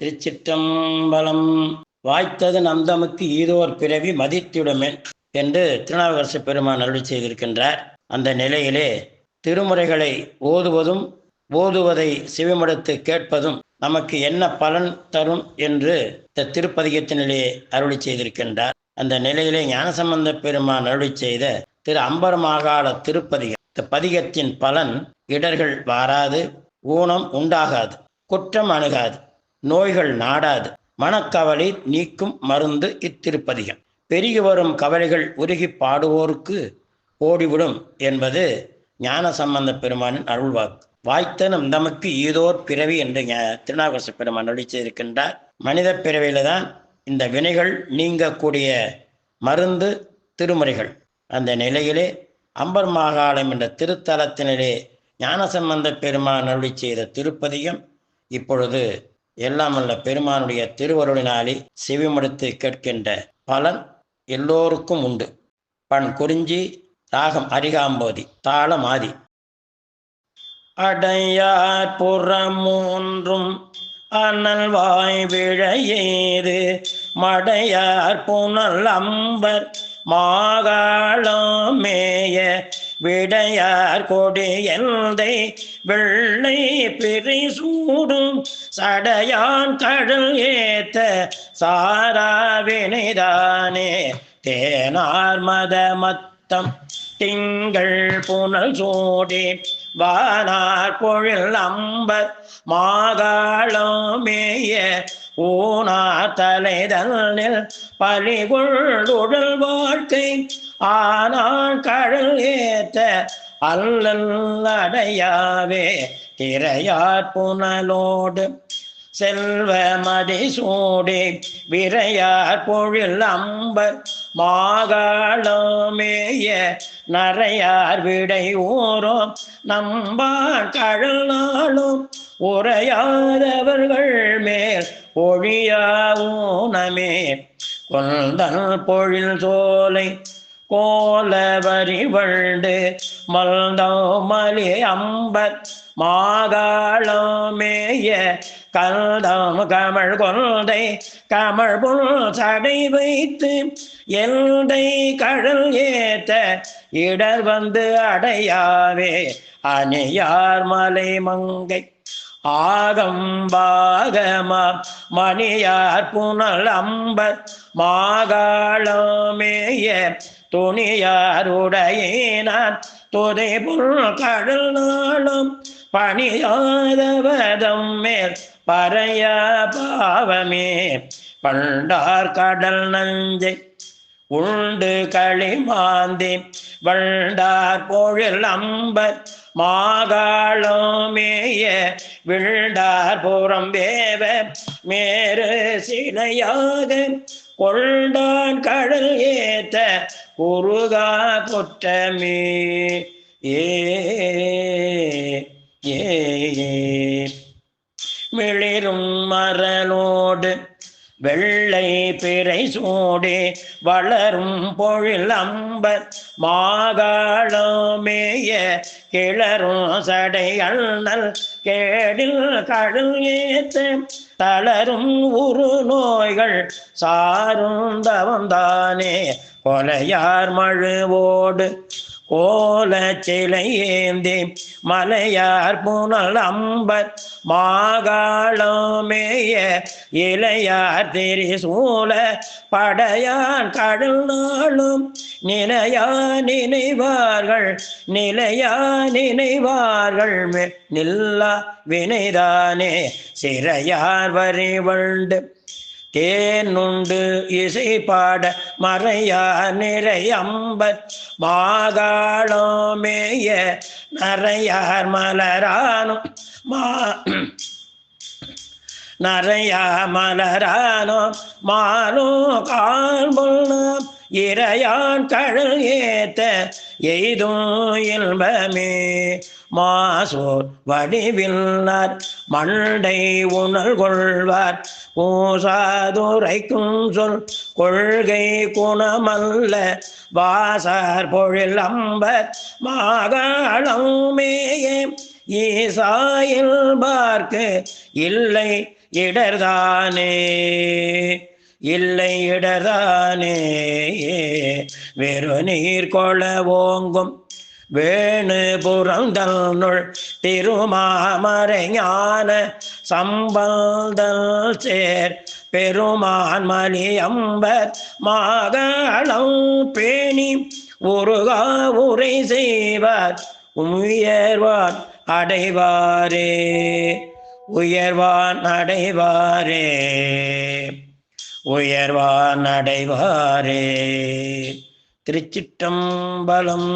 திருச்சிற்றம்பலம் வாய்த்தது நந்தமுக்கு ஈதோர் பிறவி மதித்திடுமே என்று திருநாவுக்கரசு பெருமான் அருள் செய்திருக்கின்றார். அந்த நிலையிலே திருமுறைகளை ஓதுவதும் ஓதுவதை சிவமடுத்து கேட்பதும் நமக்கு என்ன பலன் தரும் என்று இந்த திருப்பதிகத்தினிலே அருளி செய்திருக்கின்றார். அந்த நிலையிலே ஞானசம்பந்த பெருமான் அருளி செய்த திரு அம்பரமாகாள திருப்பதிகம். இந்த பதிகத்தின் பலன் இடர்கள் வாராது ஊனம் உண்டாகாது குற்றம் அணுகாது. நோய்கள் நாடாது. மனக்கவலை நீக்கும் மருந்து இத்திருப்பதிகம். பெருகி வரும் கவலைகள் உருகி பாடுவோருக்கு ஓடிவிடும் என்பது ஞான சம்பந்த பெருமானின் அருள்வாக்கு. வாய்த்தனும் நமக்கு ஈதோர் பிறவி என்று திருநாகரச பெருமான் நடிச்சிருக்கின்றார் மனித பிறவியில தான் இந்த வினைகள் நீங்கக்கூடிய மருந்து திருமுறைகள். அந்த நிலையிலே அம்பர் மாகாளம் என்ற திருத்தலத்தினிலே ஞானசம்பந்த பெருமான் அருளி செய்த திருப்பதியும் இப்பொழுது எல்லாமல்ல பெருமானுடைய திருவருளினாலே செவிமடுத்து கேட்கின்ற பலன் எல்லோருக்கும் உண்டு. பண் குறிஞ்சி ராகம் அரிகாம்போதி தாளம் ஆதி. அடையார் புறமூன்றும் அனல் வாய் விழையேறு மடையார் புனல் அம்பர் மாகாளம் மேய விடையார் கொடியந்தை வெள்ளை பிறை சூடும் சடையான் கடல் ஏத்த சாராவினைதானே தேனார் மத மத்தம் திங்கள் புனல் சூடி வானார் பொழில் அம்பர் மாகாளமேய ஊனா தலைதல் பலிகுள் வாழ்க்கை ஆனால் கடல் ஏத்த அல்லல் திரையார் புனலோடு செல்வ மதிசூடி விரையார் பொழில் அம்பர் மாகாளமேய நரையார் விடை ஊரும் நம்பார் கடல் நாளும் உரையாதவர்கள் மேல் பொழியாவூனமே. கொந்தல் பொழில் சோலை கோலவரி வண்டு மல்தோ மலி அம்பர் மாகாளமேய கல்தம் கமழ் கொந்தை கமழ் புல் சடை வைத்து எந்தை கடல் ஏத்த இடர் வந்து அடையாவே. அணியார் மலை மங்கை ஆகம் ஆகம்பாகமா மணியார் புனல் அம்பர் மாகாளமேய துணியாருடையினான் துதை புல் கடல் நாளும் பணியாதவதம் மேல் பறைய பாவமே பண்டார் கடல் நஞ்சை உண்டு களிமாந்தி வண்டார் பொழில் அம்பர் மாகாளமேய விழ்டார் புறம் வேவ மேறு சிலையாக கொண்டான் கடல் ஏத்த குருகா குற்றமே. ஏ ஏ. மிளிரும் மரலோடு வெள்ளை பிறை சூடி வளரும் பொழில் அம்பர். மாகாளமேய கிளரும் சடை அண்ணல் கேடில் கடல் ஏத்த. தளரும் உரு நோய்கள் சாருந்தவந்தானே கொலையார் மழுவோடு. கோல சிலையேந்தி மலையார் புனல் அம்பர் மாகாளமேய இளையார் திரிசூல படையான் கடல் நாளும் நிலையா நினைவார்கள் நிலையா நினைவார்கள் நில்லா வினைதானே சிறையார் வரி வண்டு தேனுண்டு இசை பாட மறையா நிறை அம்பர். மாகாளமேய நரையார் மலரானும். மா நரையா மலரானோ மாலோ காண்பொல்லாம் இறையான் கடல் ஏத்த எய்தும் இன்பமே. மாசோர் வடிவில்லார் மண்டை உணல் கொள்வார் பூசாதுரைக்கும் சொல் கொள்கை குணமல்ல. வாசார் பொழில் அம்பர் மாகாளமேயே ஈசாயில் பார்க்கு இல்லை இடர்தானே. இல்லை இடர்தானே. வெறு நீர் கொள ஓங்கும் வேணு புறந்தனுள் திருமாமரை ஞான சம்பந்தல் சேர் பெருமான் மலியம்பர் மாதளம் பேணி உருகா உரை செய்வார். உயர்வான் அடைவாரே உயர்வான் அடைவாரே உயர்வான் அடைவாரே. திருச்சிட்டம்பலம்